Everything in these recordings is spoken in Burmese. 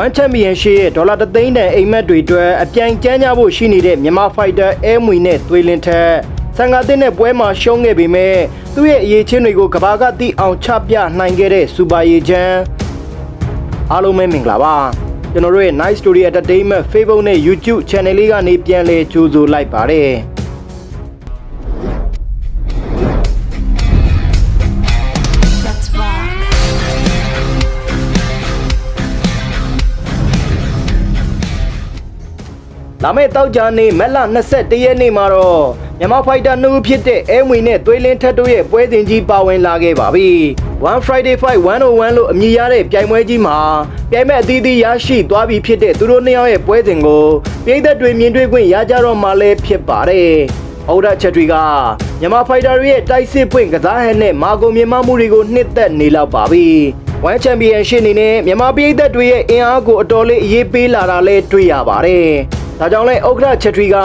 One Championship ရဲ့ဒေါ်လာ3သိန်းတန်အိမ်မက်တွေအတွက်အပြိုင်ကျန်းကြဖို့ရှိနေတဲ့မြန်မာ Fighter အဲမွေနဲ့သွေးလင်းထက်ဆန်ကားတင်တဲ့ပွဲမှာရှုံးခဲ့ပေမဲ့သူ့ရဲ့အရေးချင်းတွေကိုကဘာကတိအောင်ချပြနိုင်ခဲ့တဲ့စူပါရေချမ်းအားလုံးပဲမင်္ဂလာပါကျွန်တော်တို့ရဲ့ Nice Story Entertainment Facebook နဲ့ YouTube Channel လေးကနေပြန်လဲကြိုဆိုလိုက်ပါတယ် လာမယ့်တောက်ကြနေ့မက်လ21ရက်နေ့မှာတော့မြန်မာဖိုက်တာနှုတ်ဖြစ်တဲ့အဲမွေနဲ့သွေးလင်းထက်တို့ရဲ့ပွဲစဉ်ကြီးပါဝင်လာခဲ့ပါပြီ။ One Friday Fight 101လို့အမည်ရတဲ့ပြိုင်ပွဲကြီးမှာပြိုင်မဲ့အသီးသီးရရှိသွားပြီဖြစ်တဲ့သူတို့နှစ်ယောက်ရဲ့ပွဲစဉ်ကိုပြည်သက်တွေမြင်တွေ့ခွင့်ရကြတော့မှလည်းဖြစ်ပါတယ်။အော်ဒါချက်တွေကမြန်မာဖိုက်တာတွေရဲ့တိုက်စစ်ပွင့်ကစားဟန်နဲ့မာကိုမြင်မမှုတွေကိုနှစ်သက်နေလောက်ပါပြီ။ One Championship အနေနဲ့မြန်မာပြည်သက်တွေရဲ့အင်အားကိုအတော်လေးအရေးပေးလာတာလည်းတွေ့ရပါတယ်။ ဒါကြောင့်လဲဥက္ကဋ္ဌချက်ထရီက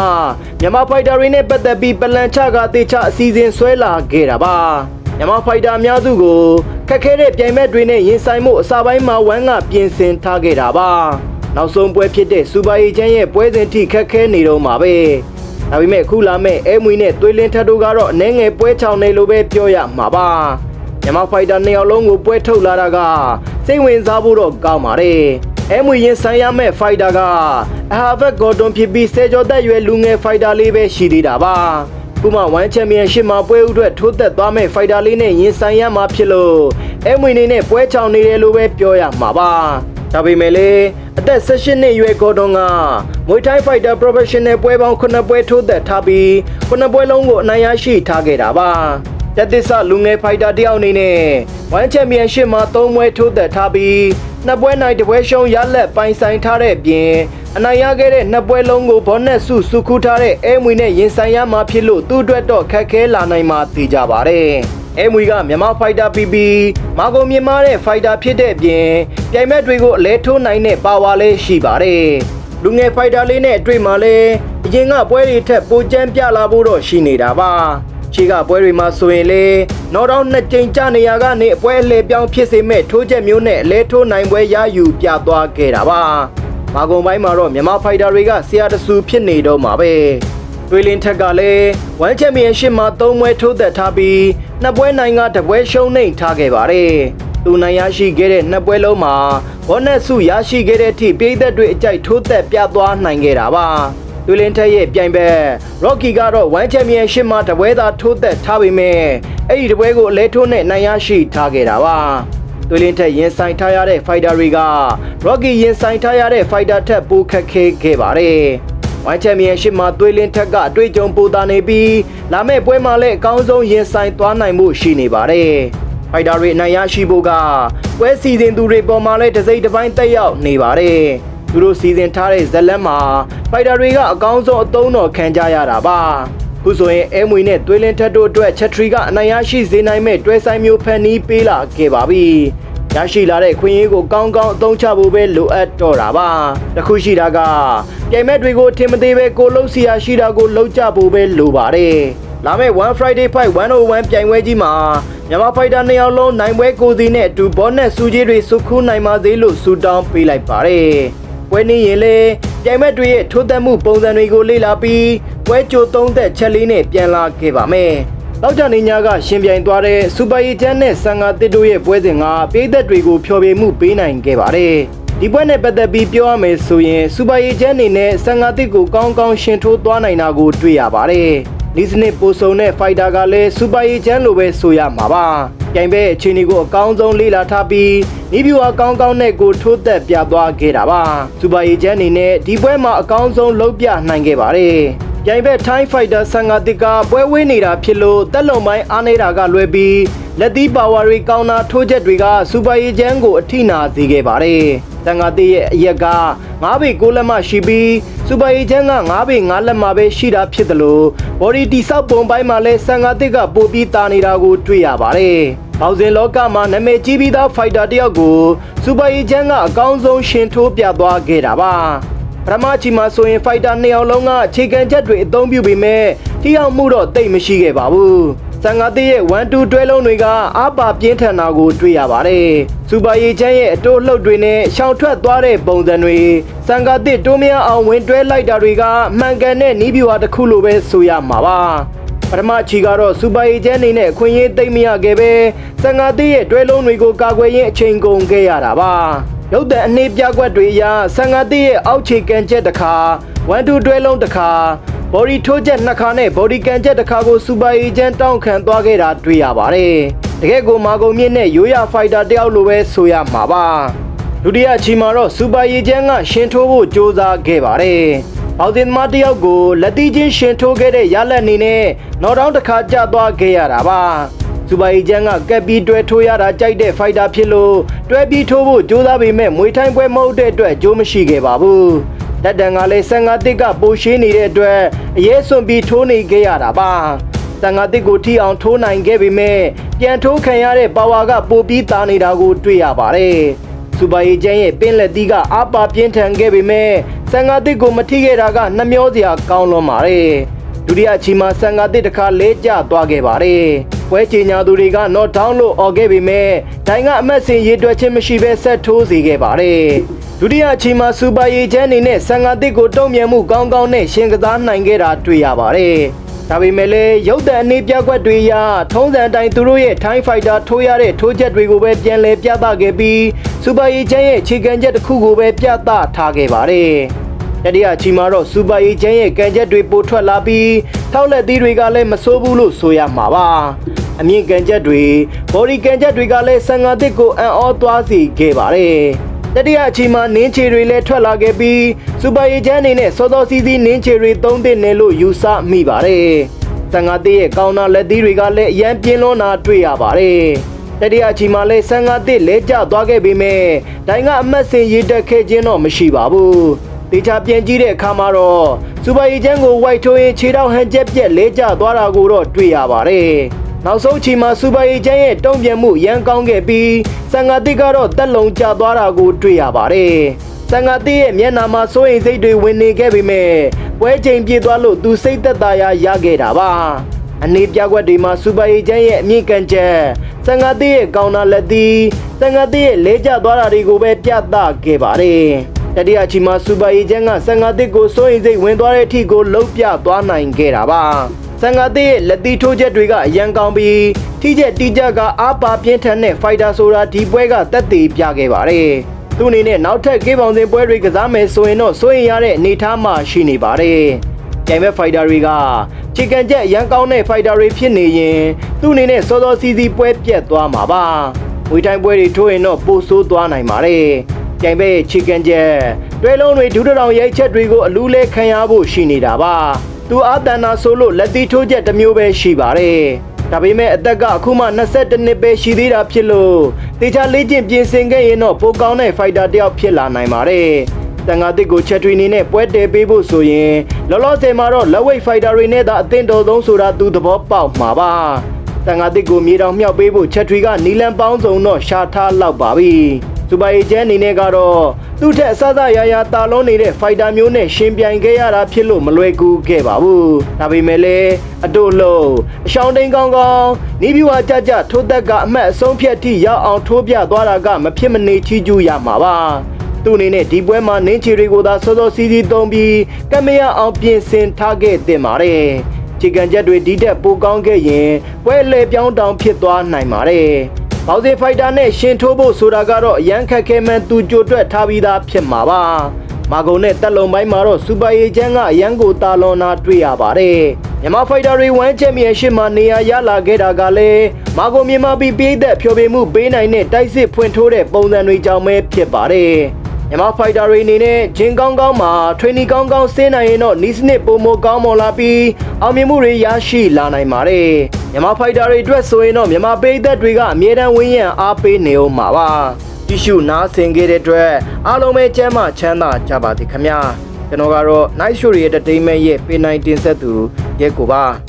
မြန်မာဖိုက်တာတွေနဲ့ပတ်သက်ပြီးပလန်ချကတေချအစီအစဉ်ဆွဲလာခဲ့တာပါ။မြန်မာဖိုက်တာအများစုကိုခက်ခဲတဲ့ပြိုင်ဘက်တွေနဲ့ရင်ဆိုင်မှုအစပိုင်းမှာဝမ်းကပြင်ဆင်ထားခဲ့တာပါ။နောက်ဆုံးပွဲဖြစ်တဲ့စူပါအေချန်ရဲ့ပွဲစဉ်ထိခက်ခဲနေတော့မှာပဲ။ဒါပေမဲ့အခုလာမဲ့အဲမွေနဲ့သွေးလင်းထက်တို့ကတော့အနေငယ်ပွဲချောင်းနေလို့ပဲပြောရမှာပါ။မြန်မာဖိုက်တာနှစ်ယောက်လုံးကိုပွဲထုတ်လာတာကစိတ်ဝင်စားဖို့တော့ကောင်းပါတယ်။ အဲမွေရင်ဆိုင်ရမဲ့ဖိုက်တာကအဟာဘက်ဂေါ်တွန်ဖြစ်ပြီးဆယ်ကျော်သက်ရွယ်လူငယ်ဖိုက်တာလေးပဲရှိသေးတာပါ။ခုမှဝမ်ချန်ပီယံရှစ်မှာပွဲဥအတွက်ထိုးသက်သွားမဲ့ဖိုက်တာလေးနဲ့ရင်ဆိုင်ရမှာဖြစ်လို့အဲမွေနေနဲ့ပွဲချောင်းနေတယ်လို့ပဲပြောရမှာပါ။ဒါပေမဲ့လေအသက်16နှစ်အရွယ်ဂေါ်တွန်ကမွေထိုင်းဖိုက်တာ professional ပွဲပေါင်း9ပွဲထိုးသက်ထားပြီး9ပွဲလုံးကိုအနိုင်ရရှိထားခဲ့တာပါ။ တက်သစ္စာလူငယ်ဖိုက်တာတယောက်အနေနဲ့ဝမ်ချန်ပီယံရှစ်မှာ3ပွဲထိုးသက်ထားပြီးနှစ်ပွဲနိုင်တစ်ပွဲရှုံးရလက်ပိုင်ဆိုင်ထားတဲ့အပြင်အနိုင်ရခဲ့တဲ့နှစ်ပွဲလုံးကိုဘောနက်စုစုခူးထားတဲ့အဲမွေနဲ့ရင်ဆိုင်ရမှာဖြစ်လို့သူ့အတွက်တော့ခက်ခဲလာနိုင်မှာသိကြပါတယ်။အဲမွေကမြန်မာဖိုက်တာပီပီမာကုန်မြင်မာတဲ့ဖိုက်တာဖြစ်တဲ့အပြင်ပြိုင်ဘက်တွေကိုအလဲထိုးနိုင်တဲ့ပါဝါလည်းရှိပါတယ်။လူငယ်ဖိုက်တာလေးနဲ့အတွေ့မှာလဲအရင်ကပွဲတွေထက်ပိုကျန်းပြလာဖို့တော့ရှိနေတာပါ။ ခြေကပွဲတွေမှာဆိုရင်လေနောက်တော့နှစ်ကြိမ်ကြနေရကနေအပွဲအလဲပြောင်းဖြစ်စေမဲ့ထိုးချက်မျိုးနဲ့အလဲထိုးနိုင်ပွဲရယူပြသွားခဲ့တာပါ။မာကုန်ပိုင်းမှာတော့မြန်မာဖိုက်တာတွေကဆရာတဆူဖြစ်နေတော့မှာပဲ။တွေလင်းထက်ကလည်းဝမ်ချန်ပီယံရှစ်မှာ၃ပွဲထိုးသက်ထားပြီးနှစ်ပွဲနိုင်ကတစ်ပွဲရှုံးနိမ့်ထားခဲ့ပါတယ်။သူနိုင်ရရှိခဲ့တဲ့နှစ်ပွဲလုံးမှာဘောနက်စုရရှိခဲ့တဲ့အထိပြည်သက်တွေအကြိုက်ထိုးသက်ပြသွားနိုင်ခဲ့တာပါ။ တွေလင်းထက်ရဲ့ပြိုင်ဘက် Rocky ကတော့ဝမ်ချန်ပီယံရှစ်မှာတပွဲသာထိုးသက်ထားပေမဲ့အဲ့ဒီတပွဲကိုအလဲထိုးနဲ့နိုင်ရရှိထားခဲ့တာပါ။သွေးလင်းထက်ရင်ဆိုင်ထားရတဲ့ဖိုက်တာတွေက Rocky ရင်ဆိုင်ထားရတဲ့ဖိုက်တာထက်ပိုခက်ခဲခဲ့ပါတယ်။ဝိုင်းချန်ပီယံရှစ်မှာသွေးလင်းထက်ကအတွေ့အကြုံပိုသာနေပြီးလာမယ့်ပွဲမှာလည်းအကောင်းဆုံးရင်ဆိုင်သွားနိုင်မှုရှိနေပါတယ်။ဖိုက်တာတွေအနိုင်ရရှိဖို့ကပွဲစီစဉ်သူတွေပေါ်မှာလည်းတစ်စိတ်တစ်ပိုင်းတက်ရောက်နေပါတယ်။ သူတို့စီစဉ်ထားတဲ့ဇက်လန်းမှာဖိုက်တာတွေကအကောင်းဆုံးအသုံးတော်ခံကြရတာပါ။ခုဆိုရင်အဲမွေနဲ့သွေးလင်းထက်တို့အတွက်ချက်ထရီကအနိုင်ရရှိစေနိုင်မဲ့တွဲဆိုင်မျိုးဖန်နီးပေးလာခဲ့ပါပြီ။ရရှိလာတဲ့ခွင့်ရေးကိုကောင်းကောင်းအသုံးချဖို့ပဲလိုအပ်တော့တာပါ။တစ်ခုရှိတာကပြိုင်ဘက်တွေကိုထင်မသေးပဲကိုလှုပ်စီရရှိတာကိုလှုပ်ကြဖို့ပဲလိုပါတယ်။လာမယ့်1 Friday Fight 101ပြိုင်ပွဲကြီးမှာမြန်မာဖိုက်တာနှစ်ယောက်လုံးနိုင်ပွဲကိုစီနဲ့အတူဘောနက်စူကြီးတွေစုခူးနိုင်ပါသေးလို့ဆုတောင်းပေးလိုက်ပါတယ်။ ပွဲနေရင်လေပြိုင်ဘက်တွေရဲ့ထိုးသက်မှုပုံစံတွေကိုလေ့လာပြီးပွဲကြိုသုံးသက်ချက်လေးနဲ့ပြန်လာခဲ့ပါမယ်။တောက်ကြနေညာကရှင်ပြိုင်သွားတဲ့စူပါရီချန်နဲ့ဆန်ငါတစ်တို့ရဲ့ပွဲစဉ်ကပြည်သက်တွေကိုဖျော်ဖြေမှုပေးနိုင်ခဲ့ပါတယ်။ဒီပွဲနဲ့ပတ်သက်ပြီးပြောရမယ်ဆိုရင်စူပါရီချန်အနေနဲ့ဆန်ငါတစ်ကိုကောင်းကောင်းရှင်ထိုးသွားနိုင်တာကိုတွေ့ရပါတယ်။ ဒီစနစ်ပိုဆုံတဲ့ဖိုက်တာကလည်းစူပါရီချန်လိုပဲဆိုရမှာပါ။ပြိုင်ပွဲအခြေအနေကိုအကောင်းဆုံးလေ့လာထားပြီးနီးဗျူအကောင်းကောင်းနဲ့ကိုထိုးသက်ပြသွားခဲ့တာပါ။စူပါရီချန်အနေနဲ့ဒီပွဲမှာအကောင်းဆုံးလုပ်ပြနိုင်ခဲ့ပါတယ်။ပြိုင်ဘက် Thai Fighter ဆန်ငါတစ်ကပွဲဝေးနေတာဖြစ်လို့တက်လုံပိုင်းအားနေတာကလွဲပြီးလက်သီးပါဝါတွေကောင်းတာထိုးချက်တွေကစူပါရီချန်ကိုအထိနာစေခဲ့ပါတယ်။ ဆန်ငါတစ်ရဲ့အရက်က9ပေ6လက်မရှိပြီးစူပါရီချန်က9ပေ9လက်မှာပဲရှိတာဖြစ်တယ်လို့ body တိဆောက်ပုံပိုင်းမှာလဲဆန်ငါတစ်ကပိုပြီးတာနေတာကိုတွေ့ရပါတယ်။ပေါဇင်လောကမှာနာမည်ကြီးပြီးသားဖိုက်တာတယောက်ကိုစူပါရီချန်ကအကောင်းဆုံးရှင်ထိုးပြသွားခဲ့တာပါ။ပထမချီမှာဆိုရင်ဖိုက်တာနှစ်ယောက်လုံးကခြေကန်ချက်တွေအသုံးပြုပေမဲ့ထိရောက်မှုတော့တိတ်မရှိခဲ့ပါဘူး ဆန်ငါသစ်ရဲ့1 2တွဲလုံးတွေကအားပါပြင်းထန်တာကိုတွေ့ရပါတယ်စူပါရီချမ်းရဲ့အတိုးလှုပ်တွေနဲ့ရှောင်ထွက်သွားတဲ့ပုံစံတွေဆန်ငါသစ်တိုးမြအောင်ဝင်တွဲလိုက်တာတွေကမှန်ကန်တဲ့နီးဗျူဟာတစ်ခုလိုပဲဆိုရမှာပါပထမချီကတော့စူပါရီချမ်းနေနဲ့အခွင့်အရေးသိမ့်မရခဲ့ပဲဆန်ငါသစ်ရဲ့တွဲလုံးတွေကိုကာကွယ်ရင်းအချိန်ကုန်ခဲ့ရတာပါရုပ်တံအနှေးပြကွက်တွေအရဆန်ငါသစ်ရဲ့အောက်ခြေကန်ချက်တစ်ခါ1 2တွဲလုံးတစ်ခါ ဘော်ဒီထိုးချက်နှစ်ခါနဲ့ဘော်ဒီကန်ချက်တစ်ခါကိုစူပါအေဂျင့်တောင်းခံသွားခဲ့တာတွေ့ရပါတယ်။တကယ်ကိုမာကုန်မြင့်နဲ့ရိုးရဖိုက်တာတယောက်လိုပဲဆိုရမှာပါ။ဒုတိယချီမှာတော့စူပါအေဂျင့်ကရှင်ထိုးဖို့ကြိုးစားခဲ့ပါတယ်။ပေါင်စင်သမားတယောက်ကိုလက်တီချင်းရှင်ထိုးခဲ့တဲ့ရလက်အနေနဲ့နောက်တောင်းတစ်ခါကျသွားခဲ့ရတာပါ။စူပါအေဂျင့်ကကက်ပြီးတွဲထိုးရတာကြိုက်တဲ့ဖိုက်တာဖြစ်လို့တွဲပြီးထိုးဖို့ကြိုးစားပေမဲ့မွေထိုင်းပွဲမဟုတ်တဲ့အတွက်ကြိုးမရှိခဲ့ပါဘူး။ တက်တန်ကလည်းဆန်ငါတစ်ကပိုရှင်းနေတဲ့အတွက်အရေးစွန်ပြီးထိုးနေခဲ့ရတာပါဆန်ငါတစ်ကိုထိအောင်ထိုးနိုင်ခဲ့ပေမဲ့ပြန်ထိုးခံရတဲ့ပါဝါကပိုပြီးတာနေတာကိုတွေ့ရပါတယ်စူပါရီကျန်းရဲ့ပင်လက်သီးကအာပါပြင်းထန်ခဲ့ပေမဲ့ဆန်ငါတစ်ကိုမထိခဲ့တာကနှမျောစရာကောင်းလွန်ပါတယ်ဒုတိယချီမှာဆန်ငါတစ်တစ်ခါလဲကျသွားခဲ့ပါတယ်ပွဲချင်ညာသူတွေက not down လို့អော်ခဲ့ပေမဲ့ဒိုင်ကအမတ်စင်ရေတွက်ခြင်းမရှိဘဲဆက်ထိုးစီခဲ့ပါတယ် ဒုတိယအချိန်မှာစူပါရီချန်အနေနဲ့ဆန်ငါတစ်ကိုတုံ့ပြန်မှုကောင်းကောင်းနဲ့ရှင်ကစားနိုင်ခဲ့တာတွေ့ရပါတယ်။ဒါပေမဲ့လည်းရုပ်တံအနေပြကွက်တွေရထုံးစံအတိုင်းသူတို့ရဲ့ Time Fighter ထိုးရတဲ့ထိုးချက်တွေကိုပဲပြန်လည်ပြသခဲ့ပြီးစူပါရီချန်ရဲ့ခြေကန်ချက်တစ်ခုကိုပဲပြသထားခဲ့ပါတယ်။တတိယအချိန်မှာတော့စူပါရီချန်ရဲ့ကန်ချက်တွေပိုထွက်လာပြီးထောက်လက်သီးတွေကလည်းမဆိုးဘူးလို့ဆိုရမှာပါ။အမြင့်ကန်ချက်တွေဘော်ဒီကန်ချက်တွေကလည်းဆန်ငါတစ်ကိုအံ့ဩသွားစေခဲ့ပါတယ်။ တတိယအချိန်မှာနင်းချေတွေလည်းထွက်လာခဲ့ပြီးစူပါရီချန်အနေနဲ့စောစောစီးစီးနင်းချေတွေသုံးသင့်တယ်လို့ယူဆမိပါတယ်။ဆန်ငါတစ်ရဲ့ကောင်းနာလက်သီးတွေကလည်းအရန်ပြင်းလွန်းတာတွေ့ရပါတယ်။တတိယအချိန်မှာလည်းဆန်ငါတစ်လဲကျသွားခဲ့ပေမဲ့ဒိုင်ကအမတ်စင်ရေးတက်ခဲ့ခြင်းတော့မရှိပါဘူး။တေချာပြန်ကြည့်တဲ့အခါမှာတော့စူပါရီချန်ကိုဝိုက်ထိုးရင်ခြေထောက်ဟန်ချက်ပြက်လဲကျသွားတာကိုတော့တွေ့ရပါတယ်။ နောက်ဆုံးချိန်မှာစူပါရီချန်ရဲ့တုံ့ပြန်မှုရန်ကောင်းခဲ့ပြီးဆန်ငါတစ်ကတော့တက်လုံကျသွားတာကိုတွေ့ရပါတယ်။ဆန်ငါတစ်ရဲ့မျက်နှာမှာစိုးရိမ်စိတ်တွေဝင်နေခဲ့ပေမဲ့ပွဲချိန်ပြေသွားလို့သူစိတ်သက်သာရာရခဲ့တာပါ။အနေပြကွက်တွေမှာစူပါရီချန်ရဲ့အမြင့်ကန်ချက်ဆန်ငါတစ်ရဲ့ကောင်းနာလက်သီးဆန်ငါတစ်ရဲ့လဲကျသွားတာတွေကိုပဲပြသခဲ့ပါတယ်။တတိယချီမှာစူပါရီချန်ကဆန်ငါတစ်ကိုစိုးရိမ်စိတ်ဝင်သွားတဲ့အထိကိုလှုပ်ပြသွားနိုင်ခဲ့တာပါ။ ဆန်ငါသစ်ရဲ့လက်သီးထိုးချက်တွေကအရန်ကောင်းပြီးထိချက်တီချက်ကအားပါပြင်းထန်တဲ့ဖိုက်တာဆိုတာဒီပွဲကတက်သေးပြခဲ့ပါတယ်။သူ့အနေနဲ့နောက်ထပ်ကေးပေါင်စင်ပွဲတွေကစားမယ်ဆိုရင်တော့စိုးရင်ရတဲ့အနေအထားမှရှိနေပါတယ်။ကြိုင်မဲ့ဖိုက်တာတွေကချီကန်ချက်အရန်ကောင်းတဲ့ဖိုက်တာတွေဖြစ်နေရင်သူ့အနေနဲ့စောစောစီးစီးပွဲပြတ်သွားမှာပါ။ဝေတိုင်းပွဲတွေထိုးရင်တော့ပိုဆိုးသွားနိုင်ပါတယ်။ကြိုင်ပဲချီကန်ချက်တွဲလုံးတွေဒူးတောင်ရိုက်ချက်တွေကိုအလူးလဲခံရဖို့ရှိနေတာပါ။ သူအာတန်နာဆိုလို့လက်သီးထိုးချက်တစ်မျိုးပဲရှိပါတယ်။ဒါပေမဲ့အသက်ကအခုမှ22နှစ်ပဲရှိသေးတာဖြစ်လို့တေချာလေးကျင့်ပြင်ဆင်ခဲ့ရင်တော့ပိုကောင်းတဲ့ဖိုက်တာတစ်ယောက်ဖြစ်လာနိုင်ပါတယ်။တန်ငါတစ်ကိုချက်ထွေနေနဲ့ပွဲတည်ပေးဖို့ဆိုရင်လောလောဆယ်မှာတော့လက်ဝိတ်ဖိုက်တာတွေနဲ့သာအသင့်တော်ဆုံးဆိုတာသူသဘောပေါက်မှာပါ။တန်ငါတစ်ကိုမြေတောင်မြောက်ပေးဖို့ချက်ထွေကနီလန်ပေါင်းစုံတော့ရှာထားလောက်ပါပြီ။ စူပါအေဂျန်အနေနဲ့ကတော့သူ့ထက်အဆအဆရရတာလုံးနေတဲ့ဖိုက်တာမျိုးနဲ့ရှင်ပြိုင်ခဲ့ရတာဖြစ်လို့မလွယ်ကူခဲ့ပါဘူး။ဒါပေမဲ့လည်းအတို့လုံးအရှောင်းတိန်ကောင်းကောင်းနီးပြူဟာကြကြထိုးသက်ကအမှတ်အဆုံးဖြတ်ထိရောက်အောင်ထိုးပြသွားတာကမဖြစ်မနေချီးကျူးရမှာပါ။သူ့အနေနဲ့ဒီပွဲမှာနင်းချီတွေကိုသာစောစောစီးစီးသုံးပြီးကမရအောင်ပြင်ဆင်ထားခဲ့တင်ပါတယ်။ချီကန်ချက်တွေဒီတက်ပိုကောင်းခဲ့ရင်ပွဲလေပြောင်းတောင်ဖြစ်သွားနိုင်ပါတယ်။ ဘောက်စီဖိုက်တာနဲ့ရှင်ထိုးဖို့ဆိုတာကတော့အရန်ခက်ခဲမှန်သူကြိုတွက်ထားပြီးသားဖြစ်မှာပါ။မာဂုံနဲ့တက်လုံပိုင်းမှာတော့စူပါအေချန်ကအရန်ကိုတာလွန်နာတွေ့ရပါတယ်။မြန်မာဖိုက်တာတွေဝမ်းချန်ပီယံရှစ်မှာနေရာရလာခဲ့တာကလည်းမာဂုံမြန်မာပြည်ပြည်သက်ဖျော်ဖြေမှုပေးနိုင်တဲ့တိုက်စစ်ဖွင့်ထိုးတဲ့ပုံစံတွေကြောင့်ပဲဖြစ်ပါတယ်။ မြန်မာဖိုက်တာတွေအနေနဲ့ဂျင်းကောင်းကောင်းမှာထရိနီကောင်းကောင်းဆင်းနိုင်ရင်တော့နီးစနစ်ပုံမကောင်းမွန်လာပြီးအောင်မြင်မှုတွေရရှိလာနိုင်ပါတယ်။မြန်မာဖိုက်တာတွေအတွက်ဆိုရင်တော့မြန်မာပြည်သက်တွေကအမြဲတမ်းဝင်းရံအားပေးနေအောင်ပါပါ။ကြည့်ရှုနားဆင်ခဲ့တဲ့အတွက်အားလုံးပဲကျမ်းမာချမ်းသာကြပါစေခင်ဗျာ။ကျွန်တော်ကတော့ Night Show ရဲ့ Entertainment ရဲ့ P9 တင်ဆက်သူရဲကိုပါ။